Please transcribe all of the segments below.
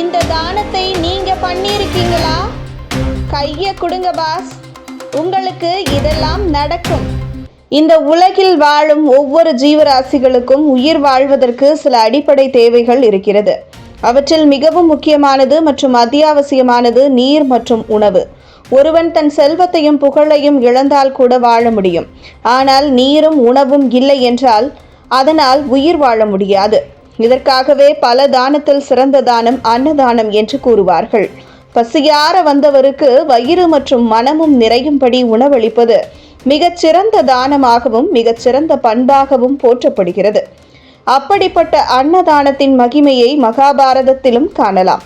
இந்த தானத்தை நீங்க பண்ணியிருக்கீங்களா? கைய கொடுங்க பாஸ் உங்களுக்கு இதெல்லாம் நடக்கும். இந்த உலகில் வாழும் ஒவ்வொரு ஜீவராசிகளுக்கும் உயிர் வாழ்வதற்கு சில அடிப்படை தேவைகள் இருக்கிறது. அவற்றில் மிகவும் முக்கியமானது மற்றும் அத்தியாவசியமானது நீர் மற்றும் உணவு. ஒருவன் தன் செல்வத்தையும் புகழையும் இழந்தால் கூட வாழ முடியும். ஆனால் நீரும் உணவும் இல்லை என்றால் அதனால் உயிர் வாழ முடியாது. இதற்காகவே பல தானத்தில் சிறந்த தானம் அன்னதானம் என்று கூறுவார்கள். பசியார வந்தவருக்கு வயிறு மற்றும் மனமும் நிறையும்படி உணவளிப்பது மிகச்சிறந்த தானமாகவும் மிகச்சிறந்த பண்பாகவும் போற்றப்படுகிறது. அப்படிப்பட்ட அன்னதானத்தின் மகிமையை மகாபாரதத்திலும் காணலாம்.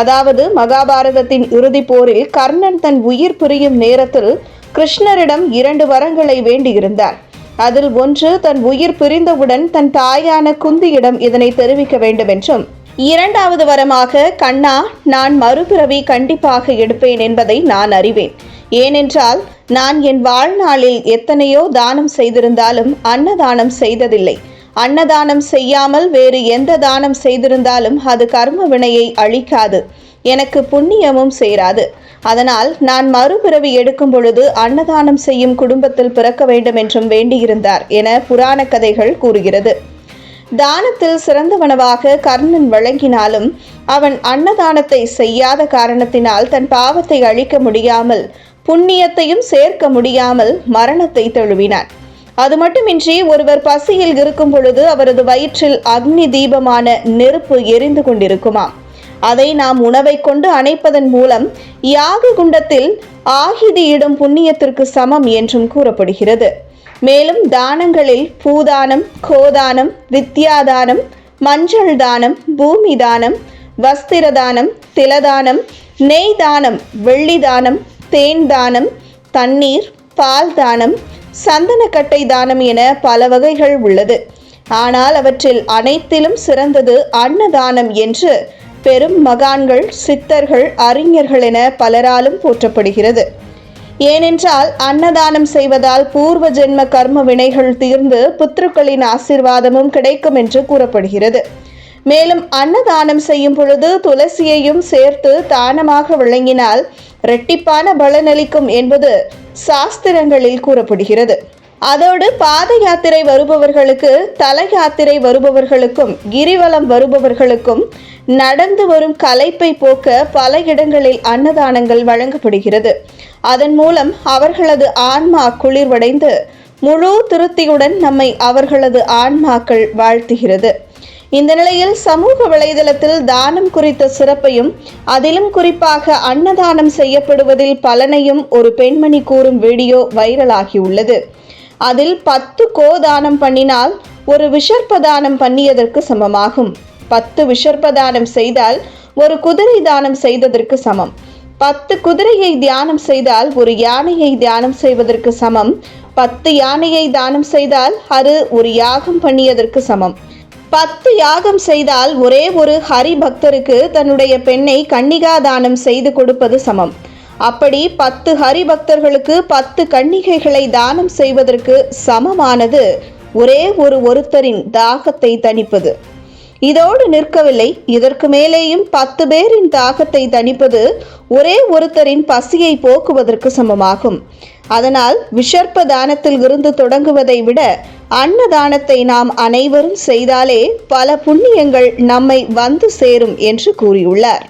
அதாவது மகாபாரதத்தின் இறுதி போரில் கர்ணன் தன் உயிர் பிரியும் நேரத்தில் கிருஷ்ணரிடம் இரண்டு வரங்களை வேண்டியிருந்தார். அதில் ஒன்று தன் உயிர் பிரிந்தவுடன் தன் தாயான குந்தியிடம் இதனை தெரிவிக்க வேண்டும் என்றும் இரண்டாவது வரமாக கண்ணா நான் மறுபிறவி கண்டிப்பாக எடுப்பேன் என்பதை நான் அறிவேன். ஏனென்றால் நான் என் வாழ்நாளில் எத்தனையோ தானம் செய்திருந்தாலும் அன்னதானம் செய்ததில்லை. அன்னதானம் செய்யாமல் வேறு எந்த தானம் செய்திருந்தாலும் அது கர்ம வினையை அழிக்காது. எனக்கு புண்ணியமும் சேராது. அதனால் நான் மறுபிறவி எடுக்கும் பொழுது அன்னதானம் செய்யும் குடும்பத்தில் பிறக்க வேண்டும் என்றும் வேண்டியிருந்தார் என புராண கதைகள் கூறுகிறது. தானத்தில் சிறந்தவனவாக கர்ணன் வழங்கினாலும் அவன் அன்னதானத்தை செய்யாத காரணத்தினால் தன் பாவத்தை அழிக்க முடியாமல் புண்ணியத்தையும் சேர்க்க முடியாமல் மரணத்தை தழுவினான். அது மட்டுமின்றி ஒருவர் பசியில் இருக்கும் பொழுது அவரது வயிற்றில் அக்னி தீபமான நெருப்பு எரிந்து கொண்டிருக்குமாம். அதை நாம் உணவை கொண்டு அணைப்பதன் மூலம் யாக குண்டத்தில் ஆகிதியிடும் புண்ணியத்திற்கு சமம் என்றும் கூறப்படுகிறது. மேலும் தானங்களில் பூதானம் கோதானம் வித்யாதானம் மஞ்சள் தானம் பூமி தானம் வஸ்திர தானம் திலதானம் நெய் தானம் வெள்ளி தானம் தேன் தானம் தண்ணீர் பால் தானம் சந்தனக்கட்டை தானம் என பல வகைகள் உள்ளது. ஆனால் அவற்றில் அனைத்திலும் சிறந்தது அன்னதானம் என்று பெரும் மகான்கள் சித்தர்கள் அறிஞர்கள் என பலராலும் போற்றப்படுகிறது. ஏனென்றால் அன்னதானம் செய்வதால் பூர்வ ஜென்ம கர்ம வினைகள் தீர்ந்து புத்ருக்களின் ஆசிர்வாதமும் கிடைக்கும் என்று கூறப்படுகிறது. மேலும் அன்னதானம் செய்யும் பொழுது துளசியையும் சேர்த்து தானமாக விளங்கினால் இரட்டிப்பான பலனளிக்கும் என்பது சாஸ்திரங்களில் கூறப்படுகிறது. அதோடு பாத யாத்திரை வருபவர்களுக்கு தல யாத்திரை வருபவர்களுக்கும் கிரிவலம் வருபவர்களுக்கும் நடந்து வரும் கலைப்பை போக்க பல இடங்களில் அன்னதானங்கள் வழங்கப்படுகிறது. அதன் மூலம் அவர்களது ஆன்மா குளிர்வடைந்து முழு திருப்தியுடன் நம்மை அவர்களது ஆன்மாக்கள் வாழ்த்துகிறது. இந்த நிலையில் சமூக வலைதளத்தில் தானம் குறித்த சிறப்பையும் அதிலும் குறிப்பாக அன்னதானம் செய்யப்படுவதில் பலனையும் ஒரு பெண்மணி கூறும் வீடியோ வைரலாகியுள்ளது அதில் பத்து கோ தானம் பண்ணினால் ஒரு விஷர்ப்பதானம் பண்ணியதற்கு சமமாகும். பத்து விஷர்ப்பதானம் செய்தால் ஒரு குதிரை தானம் செய்ததற்கு சமம். பத்து குதிரையை தியானம் செய்தால் ஒரு யானையை தியானம் செய்வதற்கு சமம். பத்து யானையை தானம் செய்தால் அது ஒரு யாகம் பண்ணியதற்கு சமம். பத்து யாகம் செய்தால் ஒரே ஒரு ஹரி பக்தருக்கு தன்னுடைய பெண்ணை கன்னிகா தானம் செய்து கொடுப்பது சமம். அப்படி பத்து ஹரிபக்தர்களுக்கு பத்து கன்னிகைகளை தானம் செய்வதற்கு சமமானது. ஒரே ஒரு ஒருத்தரின் தாகத்தை தணிப்பது. இதோடு நிற்கவில்லை. இதற்கு மேலேயும் பத்து பேரின் தாகத்தை தணிப்பது ஒரே ஒருத்தரின் பசியை போக்குவதற்கு சமமாகும். அதனால் விஷர்ப்ப தானத்தில் இருந்து தொடங்குவதை விட அன்னதானத்தை நாம் அனைவரும் செய்தாலே பல புண்ணியங்கள் நம்மை வந்து சேரும் என்று கூறியுள்ளார்.